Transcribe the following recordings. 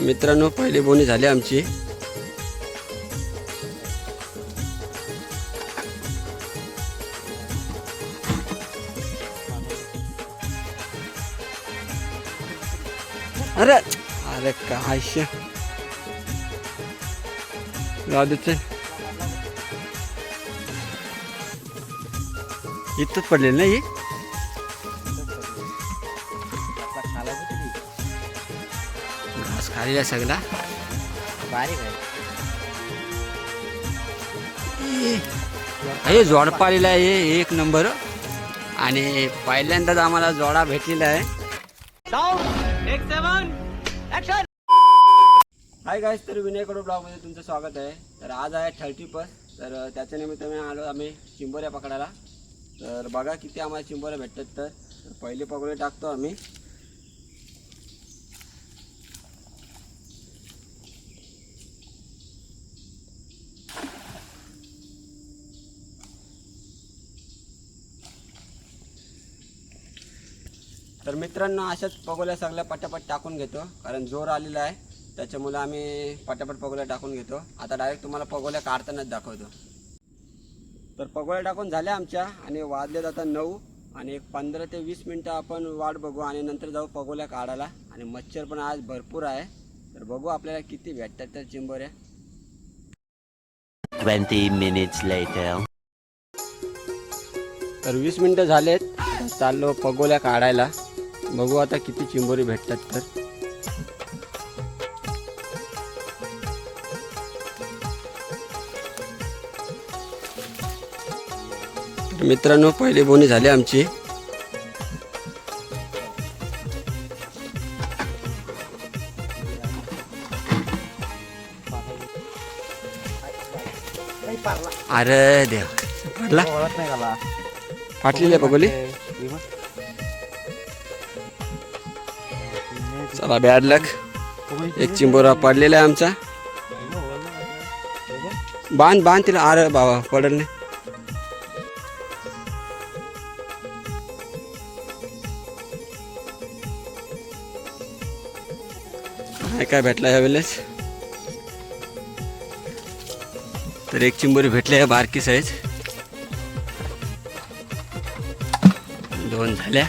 मित्रांनो पहिली बोनी झाली आमची. अरे अरे काय शे जाऊ इथंच पडलेलं ना ही? खालेला सगळा. बारीक आहे हे जोड पाळलेला आहे हे एक नंबर. आणि पहिल्यांदाच आम्हाला जोडा भेटलेला आहे. हाय गाईस तर विनयकडो ब्लॉगमध्ये तुमचं स्वागत आहे. तर आज आहे थर्टी फर्स्ट तर त्याच्या निमित्ताने आलो आम्ही चिंबोऱ्या पकडायला. तर बघा किती आम्हाला चिंबोऱ्या भेटतात तर. पहिले पगोले टाकतो आम्ही. तर मित्रांनो अशाच पगोल्या सगळ्या पटापट टाकून घेतो कारण जोर आलेला आहे. त्याच्यामुळे आम्ही पटापट पगोल्या टाकून घेतो. आता डायरेक्ट तुम्हाला पगोल्या काढतानाच दाखवतो. तर पगोल्या टाकून झाल्या आमच्या आणि वाजले जातात नऊ आणि एक पंधरा ते वीस मिनटं आपण वाट बघू आणि नंतर जाऊ पगोल्या काढायला. आणि मच्छर पण आज भरपूर आहे. तर बघू आपल्याला किती भेटतात तर चिंबोऱ्या 20 minutes later. तर वीस मिनटं झालेत. चाललो पगोल्या काढायला. बघू आता किती चिंबोरी भेटतात तर. तर मित्रांनो पहिली बोनी झाली आमची. अरे देव पडला. फाटलेली आहे चला बॅड लक एक चिंबोरा पडलेला आहे आमचा. बांध बांध तिला. आर बाबा पडल नाही. काय काय भेटला या वेळेस? तर एक चिंबोरी भेटली आहे बारकी साईज दोन झाल्या.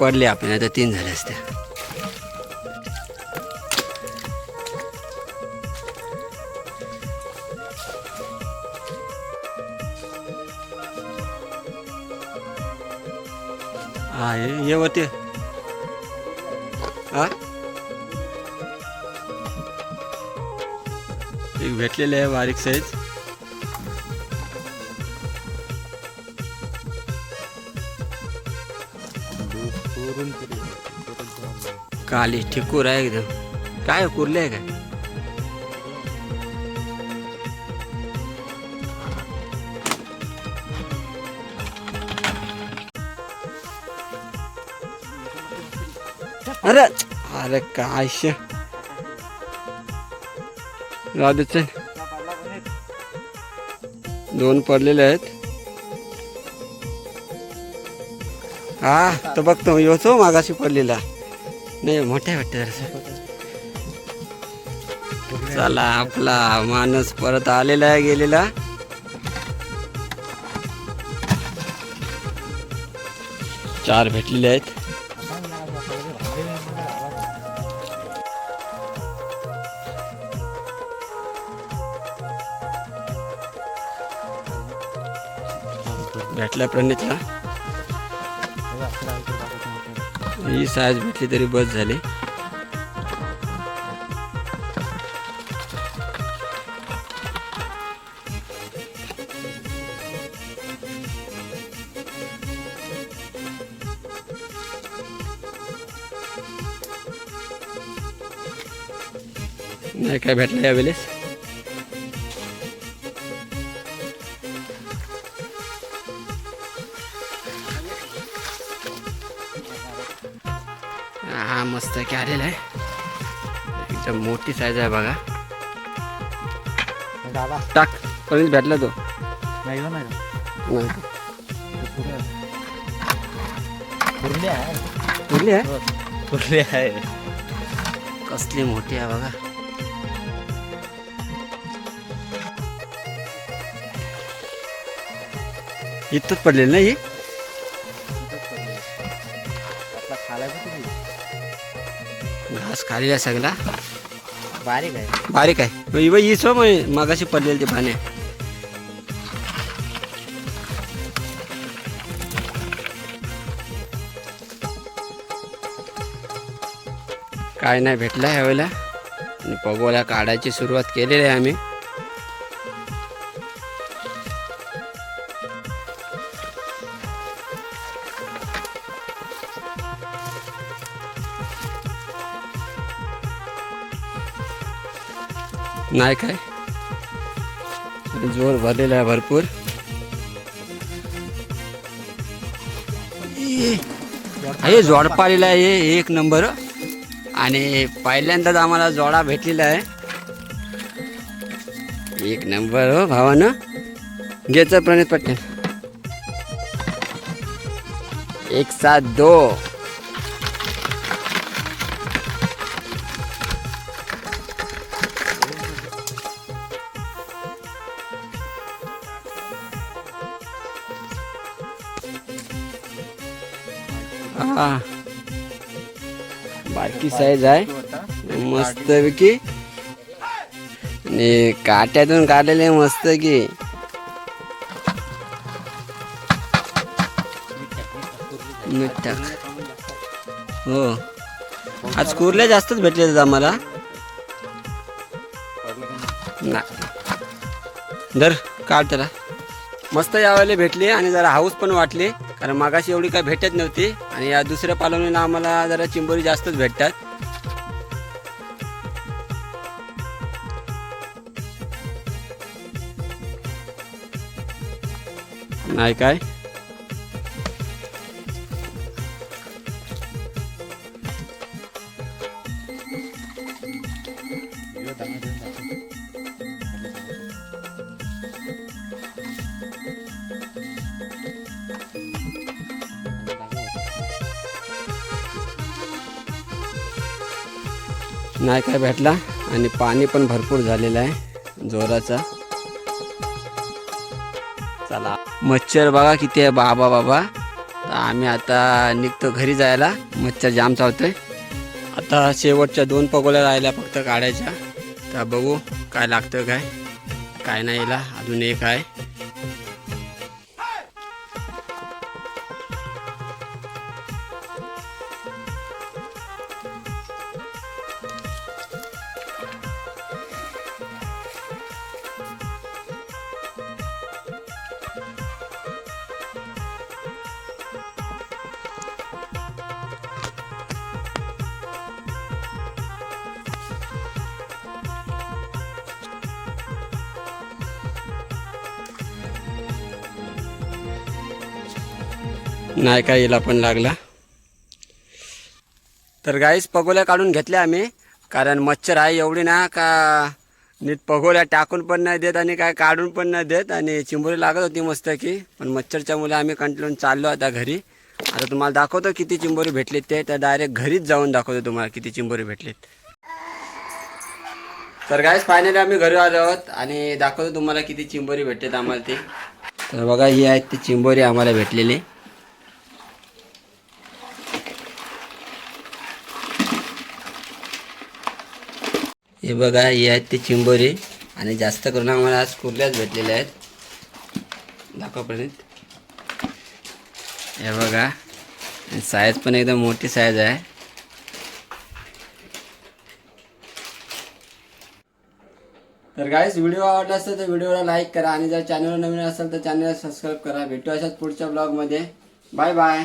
पडले आपण तर तीन झाल्या असत्या. हा हे होते हा? एक भेटलेले आहे बारीक साईज काली ठिकूर आहे एकदम. काय कुरले आहे काय? अरे अरे काय शे? दोन पडलेले आहेत. हा तर बघतो येतो मागाशी पडलेला. नाही मोठ्या वाटतं चला आपला माणूस परत आलेला आहे गेलेला. चार भेटलेले आहेत. भेटला प्रणितला. ही साईज भेटली तरी बस झाली. नाही काय भेटलं यावेळेस? हा मस्त की आलेला आहे. एकदम मोठी साईज आहे बघा. दादा. टाक पर्यंत भेटला तो. नाही नाही नाही. कुर्ली आहे. कुठली आहे? कुर्ली आहे. कसली मोठी आहे बघा. इथंच पडलेली ना ही? तुम्ही? घास खालेला आहे सगळा. बारीक आहे. बारीक आहे. इव हीच हो मग मगाशी पडलेली ते पाणी काय नाही भेटलं ह्यावेळेला. आणि पगोला काढायची सुरुवात केलेली आहे आम्ही. नाही काय? जोर भरलेला आहे भरपूर. हे हे जोडपालेला आहे हे एक नंबर. आणि पहिल्यांदाच आम्हाला जोडा भेटलेला आहे. एक नंबर हो भावानं. घ्यायचं प्रणित पटेल. एक सात दो. हा. बारकी साईज आहे. मस्त पैकी. आणि काट्यातून काढलेले मस्त की. मीठ टाक हो. आज कुर्ल्या जास्तच भेटले आम्हाला. ना धर काढ त्याला. मस्त यावेळेला भेटली आणि जरा हाऊस पण वाटली. कारण मागाशी एवढी काय भेटत नव्हती आणि या दुसऱ्या पालवणीला आम्हाला जरा चिंबोरी जास्तच भेटतात. नाही काय? नाही काय भेटला आणि पाणी पण भरपूर झालेलं आहे जोराचा. चला. मच्छर बघा किती आहे बाबा बाबा. तर आम्ही आता निघतो घरी जायला. मच्छर जाम चावतोय. आता शेवटच्या दोन पगोल्या राहिल्या फक्त काढायच्या. तर बघू काय लागतं काय. काय नाही याला. अजून एक आहे. नाही काय याला पण लागला. तर गाईस पगोल्या काढून घेतल्या आम्ही. कारण मच्छर आहे एवढी ना का नीट पगोल्या टाकून पण नाही देत आणि काय काढून पण नाही देत. आणि चिंबोरी लागत होती मस्त की. पण मच्छरच्या मुलं आम्ही कंटिन्यू चाललो आता घरी. आता तुम्हाला दाखवतो किती चिंबोरी भेटलीत ते. तर डायरेक्ट घरीच जाऊन दाखवतो तुम्हाला किती चिंबोरी भेटलीत. तर गाईस फायनली आम्ही घरी आलो आहोत आणि दाखवतो तुम्हाला किती चिंबोरी भेटतात आम्हाला ते. तर बघा ही आहेत ती चिंबोरी आम्हाला भेटलेली. हे बघा ही आहेत ती चिंबोरे. आणि जास्त करून आम्हाला आज कुर्ल्याच भेटलेल्या आहेत. दाखवापर्यंत हे बघा. साईज पण एकदम मोठी साईज आहे. तर गाईस व्हिडिओ आवडला असेल तर व्हिडिओला लाईक करा. आणि जर चॅनलवर नवीन असेल तर चॅनलला सबस्क्राईब करा. भेटू अशाच पुढच्या ब्लॉगमध्ये बाय बाय